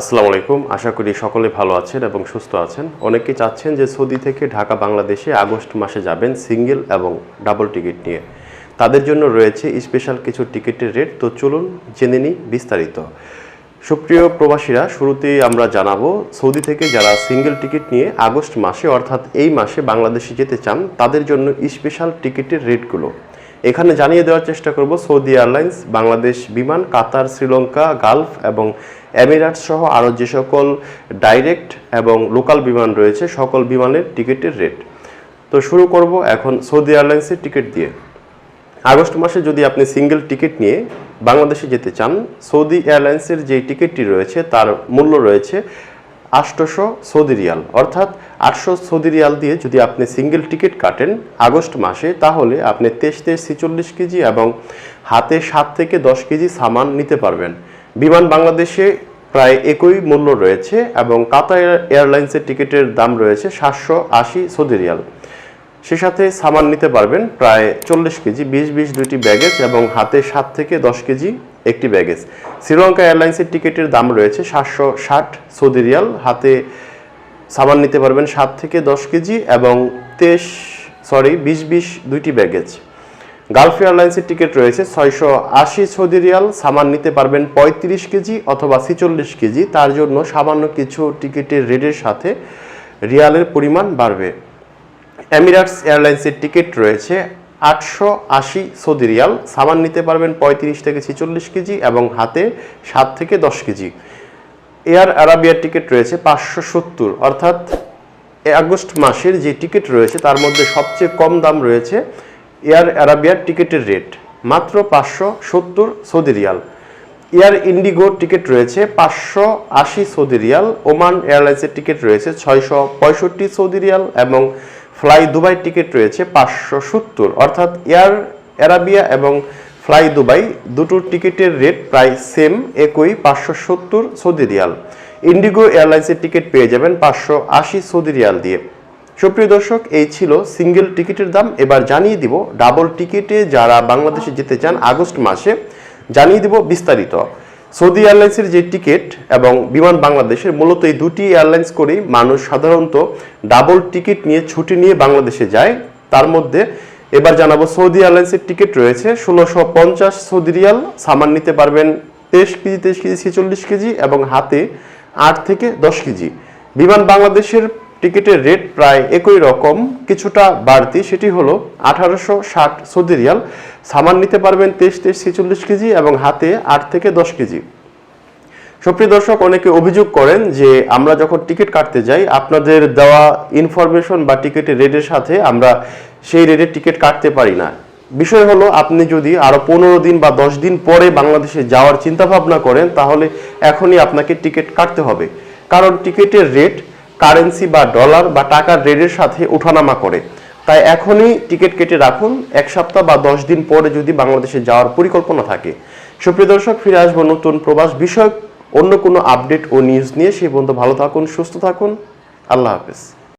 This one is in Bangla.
আসসালামু আলাইকুম। আশা করি সকলে ভালো আছেন এবং সুস্থ আছেন। অনেকে চাচ্ছেন যে সৌদি থেকে ঢাকা, বাংলাদেশে আগস্ট মাসে যাবেন সিঙ্গেল এবং ডাবল টিকিট নিয়ে। তাদের জন্য রয়েছে স্পেশাল কিছু টিকিটের রেট। তো চলুন জেনে নিই বিস্তারিত। সুপ্রিয় প্রবাসীরা, শুরুতেই আমরা জানাব, সৌদি থেকে যারা সিঙ্গেল টিকিট নিয়ে আগস্ট মাসে, অর্থাৎ এই মাসে বাংলাদেশে যেতে চান, তাদের জন্য স্পেশাল টিকিটের রেটগুলো। এখানে জানিয়ে দেওয়ার চেষ্টা করব, Saudi airlines, Bangladesh Biman, Qatar, Sri Lanka, Gulf এবং এমিরাটস সহ আরও যে সকল ডাইরেক্ট এবং লোকাল বিমান রয়েছে, সকল বিমানের টিকিটের রেট। তো শুরু করব এখন সৌদি এয়ারলাইন্সের টিকিট দিয়ে। আগস্ট মাসে যদি আপনি সিঙ্গেল টিকিট নিয়ে বাংলাদেশে যেতে চান, সৌদি এয়ারলাইন্সের যে টিকিটটি রয়েছে, তার মূল্য রয়েছে আটশোশো সৌদি রিয়াল। অর্থাৎ আটশো সৌদি রিয়াল দিয়ে যদি আপনি সিঙ্গেল টিকিট কাটেন আগস্ট মাসে, তাহলে আপনি তেইশ তেইশ ছিচল্লিশ কেজি এবং হাতে সাত থেকে দশ কেজি সামান নিতে পারবেন। বিমান বাংলাদেশে প্রায় একই মূল্য রয়েছে এবং কাতার এয়ারলাইন্সের টিকিটের দাম রয়েছে সাতশো আশি সৌদি রিয়াল। সে সাথে সামান নিতে পারবেন প্রায় চল্লিশ কেজি, বিশ বিশ দুইটি ব্যাগেজ এবং হাতে সাত থেকে দশ কেজি একটি ব্যাগেজ। শ্রীলঙ্কা এয়ারলাইন্সের টিকিটের দাম রয়েছে সাতশো ষাট সৌদি রিয়াল। হাতে সামান নিতে পারবেন সাত থেকে দশ কেজি এবং তেইশ, সরি, বিশ বিশ দুইটি ব্যাগেজ। গালফ এয়ারলাইন্সের টিকিট রয়েছে ছয়শো আশি সৌদি রিয়াল। সামান নিতে পারবেন পঁয়ত্রিশ কেজি অথবা ছিচল্লিশ কেজি। তার জন্য সামান্য কিছু টিকিটের রেটের সাথে রিয়ালের পরিমাণ বাড়বে। এমিরাটস এয়ারলাইন্সের টিকিট রয়েছে আটশো আশি সৌদি রিয়াল। সামান নিতে পারবেন পঁয়ত্রিশ থেকে ছেচল্লিশ কেজি এবং হাতে সাত থেকে দশ কেজি। এয়ার আরাবিয়ার টিকিট রয়েছে পাঁচশো সত্তর। অর্থাৎ আগস্ট মাসের যে টিকিট রয়েছে, তার মধ্যে সবচেয়ে কম দাম রয়েছে এয়ার আরাবিয়ার টিকিটের রেট। মাত্র পাঁচশো সত্তর সৌদি রিয়াল। এয়ার ইন্ডিগোর টিকিট রয়েছে পাঁচশো আশি সৌদি রিয়াল। ওমান এয়ারলাইন্সের টিকিট রয়েছে ছয়শো পঁয়ষট্টি সৌদি রিয়াল এবং ফ্লাই দুবাই টিকিট রয়েছে পাঁচশো সত্তর। অর্থাৎ এয়ার অ্যারাবিয়া এবং ফ্লাই দুবাই দুটোর টিকিটের রেট প্রায় সেম, একই পাঁচশো সত্তর সৌদি রিয়াল। ইন্ডিগো এয়ারলাইন্সের টিকিট পেয়ে যাবেন পাঁচশো আশি সৌদি রিয়াল দিয়ে। সুপ্রিয় দর্শক, এই ছিল সিঙ্গেল টিকিটের দাম। এবার জানিয়ে দিব, ডাবল টিকিটে যারা বাংলাদেশে যেতে চান আগস্ট মাসে, জানিয়ে দিব বিস্তারিত। সৌদি এয়ারলাইন্সের যে টিকিট এবং বিমান বাংলাদেশের মূলত এই দুটি এয়ারলাইন্স করেই মানুষ সাধারণত ডাবল টিকিট নিয়ে ছুটি নিয়ে বাংলাদেশে যায়। তার মধ্যে এবার জানাব সৌদি এয়ারলাইন্সের টিকিট রয়েছে ষোলোশো পঞ্চাশ সৌদি রিয়াল। সামান নিতে পারবেন তেইশ কেজি তেইশ কেজি, ছেচল্লিশ কেজি এবং হাতে আট থেকে দশ কেজি। বিমান বাংলাদেশের টিকিটের রেট প্রায় একই রকম, কিছুটা বাড়তি, সেটি হলো আঠারোশো ষাট সৌদি রিয়াল। সামান নিতে পারবেন তেইশ তেইশ, ছেচল্লিশ কেজি এবং হাতে আট থেকে দশ কেজি। সুপ্রিয় দর্শক, অনেকে অভিযোগ করেন যে আমরা যখন টিকিট কাটতে যাই, আপনাদের দেওয়া ইনফরমেশন বা টিকিটের রেটের সাথে আমরা সেই রেটের টিকিট কাটতে পারি না। বিষয় হলো, আপনি যদি আরও পনেরো দিন বা দশ দিন পরে বাংলাদেশে যাওয়ার চিন্তা ভাবনা করেন, তাহলে এখনই আপনাকে টিকিট কাটতে হবে। কারণ টিকিটের রেট কারেন্সি বা ডলার বা টাকার রেটের সাথে ওঠানামা করে। তাই এখনই টিকিট কেটে রাখুন। এক সপ্তাহ বা দশ দিন পরে যদি বাংলাদেশে যাওয়ার পরিকল্পনা থাকে। সুপ্রিয় দর্শক, ফিরে আসব নতুন প্রবাস বিষয়ক অন্য কোনো আপডেট ও নিউজ নিয়ে। সেই পর্যন্ত ভালো থাকুন, সুস্থ থাকুন। আল্লাহ হাফেজ।